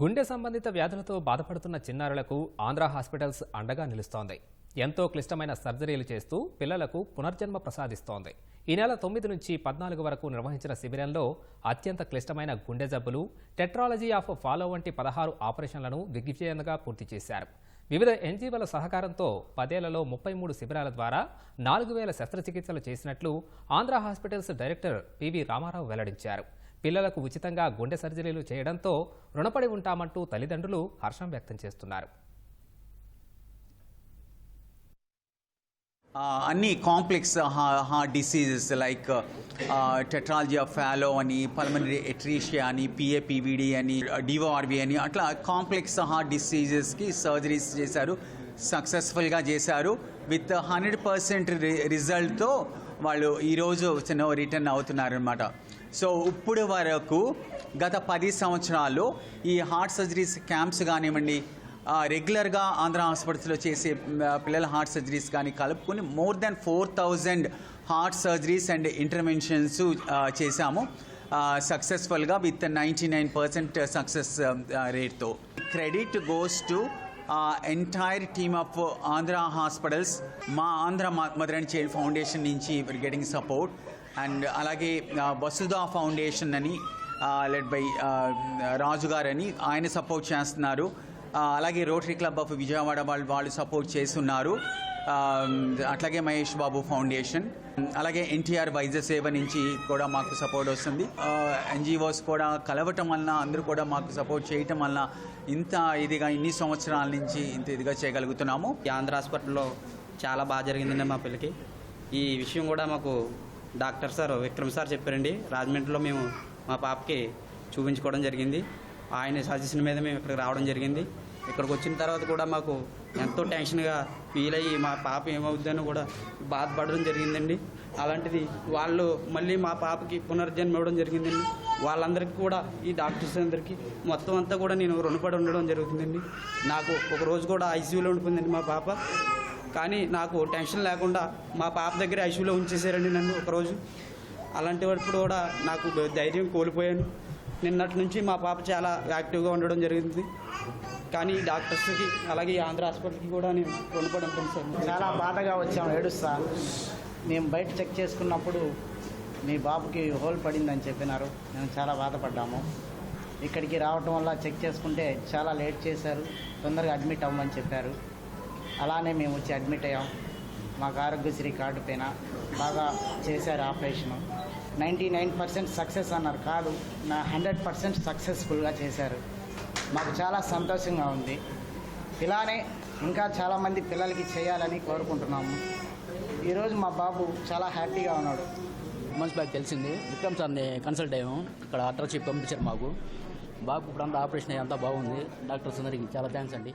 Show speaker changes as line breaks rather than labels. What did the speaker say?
గుండె సంబంధిత వ్యాధులతో బాధపడుతున్న చిన్నారులకు ఆంధ్ర హాస్పిటల్స్ అండగా నిలుస్తోంది. ఎంతో క్లిష్టమైన సర్జరీలు చేస్తూ పిల్లలకు పునర్జన్మ ప్రసాదిస్తోంది. ఈ నెల తొమ్మిది నుంచి పద్నాలుగు వరకు నిర్వహించిన శిబిరంలో అత్యంత క్లిష్టమైన గుండె జబ్బులు టెట్రాలజీ ఆఫ్ ఫాలో వంటి పదహారు ఆపరేషన్లను దిగ్విజయంగా పూర్తి చేశారు. వివిధ ఎన్జీఓల సహకారంతో పదేళ్ళలో ముప్పై మూడు శిబిరాల ద్వారా నాలుగు వేల శస్త్రచికిత్సలు చేసినట్లు Andhra hospitals director PV Ramarao వెల్లడించారు. పిల్లలకు ఉచితంగా గుండె సర్జరీలు చేయడంతో రుణపడి ఉంటామంటూ తల్లిదండ్రులు హర్షం వ్యక్తం చేస్తున్నారు.
అన్ని complex heart diseases like tetralogy of fallot అని పల్మనరీ ఎట్రీషియా అని పిఏపివిడి అని డివోఆర్బి అని అట్లా కాంప్లెక్స్ హార్ట్ డిసీజెస్కి సర్జరీస్ చేశారు సక్సెస్ఫుల్గా చేశారు. విత్ హండ్రెడ్ పర్సెంట్ రిజల్ట్తో వాళ్ళు ఈరోజు చిన్న రిటర్న్ అవుతున్నారనమాట సో ఇప్పుడు వరకు గత పది సంవత్సరాల్లో ఈ హార్ట్ సర్జరీస్ క్యాంప్స్ కానివ్వండి రెగ్యులర్గా ఆంధ్ర హాస్పిటల్స్లో చేసే పిల్లల హార్ట్ సర్జరీస్ కానీ కలుపుకొని more than four thousand heart surgeries and interventions చేశాము. సక్సెస్ఫుల్గా with ninety nine percent success రేట్తో. Credit goes to entire team of Andhra hospitals. మా Andhra mother and child foundation నుంచి గెటింగ్ సపోర్ట్. అండ్ అలాగే ఆ, Vasudha foundation అని led by Raju గారని ఆయన support చేస్తున్నారు. అలాగే రోటరీ క్లబ్ ఆఫ్ విజయవాడ వాళ్ళు వాళ్ళు సపోర్ట్ చేస్తున్నారు. అట్లాగే మహేష్ బాబు ఫౌండేషన్. అలాగే ఎన్టీఆర్ వైద్య సేవ నుంచి కూడా మాకు సపోర్ట్ వస్తుంది. ఎన్జిఓస్ కూడా కలవటం వలన అందరూ కూడా మాకు సపోర్ట్ చేయటం వలన ఇంత ఇదిగా ఇన్ని సంవత్సరాల నుంచి ఇంత ఇదిగా చేయగలుగుతున్నాము.
ఆంధ్ర హాస్పిటల్లో చాలా బాగా జరిగిందండి మా పిల్లకి. ఈ విషయం కూడా మాకు డాక్టర్ సార్ విక్రమ్ సార్ చెప్పారండి. రాజమండ్రిలో మేము మా పాపకి చూపించుకోవడం జరిగింది. ఆయన సజెషన్ మీద మేము ఇక్కడికి రావడం జరిగింది. ఇక్కడికి వచ్చిన తర్వాత కూడా మాకు ఎంతో టెన్షన్గా ఫీల్ అయ్యి మా పాప ఏమవుద్దని కూడా బాధపడడం జరిగిందండి. అలాంటిది వాళ్ళు మళ్ళీ మా పాపకి పునర్జన్మ ఇవ్వడం జరిగిందండి. వాళ్ళందరికీ కూడా ఈ డాక్టర్స్ అందరికీ మొత్తం అంతా కూడా నేను రుణపడి ఉండడం జరుగుతుందండి. నాకు ఒక రోజు కూడా ఐసీయూలో ఉండిపోయిందండి మా పాప. కానీ నాకు టెన్షన్ లేకుండా మా పాప దగ్గర ఐసీయూలో ఉంచేసారండి నన్ను ఒకరోజు. అలాంటి వరకు కూడా నాకు ధైర్యం కోల్పోయాను. నిన్నటి నుంచి మా పాప చాలా యాక్టివ్గా ఉండడం జరిగింది. కానీ డాక్టర్స్కి అలాగే ఈ ఆంధ్ర హాస్పిటల్కి కూడా నేను రుణపడి ఉంటాను సార్.
చాలా బాధగా వచ్చాం. ఏడుస్తా మేము బయట చెక్ చేసుకున్నప్పుడు మీ బాబుకి హోల్ పడిందని చెప్పినారు. మేము చాలా బాధపడ్డాము. ఇక్కడికి రావటం వల్ల చెక్ చేసుకుంటే చాలా లేట్ చేశారు. తొందరగా అడ్మిట్ అవ్వమని చెప్పారు. అలానే మేము వచ్చి అడ్మిట్ అయ్యాం. మాకు ఆరోగ్యశ్రీ కార్డు పైన బాగా చేశారు operation. Ninety nine percent success అన్నారు. కాదు నా హండ్రెడ్ పర్సెంట్ సక్సెస్ఫుల్గా చేశారు. మాకు చాలా సంతోషంగా ఉంది. ఇలానే ఇంకా చాలామంది పిల్లలకి చేయాలని కోరుకుంటున్నాము. ఈరోజు మా బాబు చాలా హ్యాపీగా ఉన్నాడు.
మంత్స్ బ్యాక్ తెలిసింది విక్రమ్ సార్ని కన్సల్ట్ అయ్యాము. ఇక్కడ అడ్రస్ చెప్పి పంపించారు మాకు. బాబు ఇప్పుడు అంతా ఆపరేషన్ అయ్యి అంతా బాగుంది. డాక్టర్స్ అందరికి చాలా థ్యాంక్స్ అండి.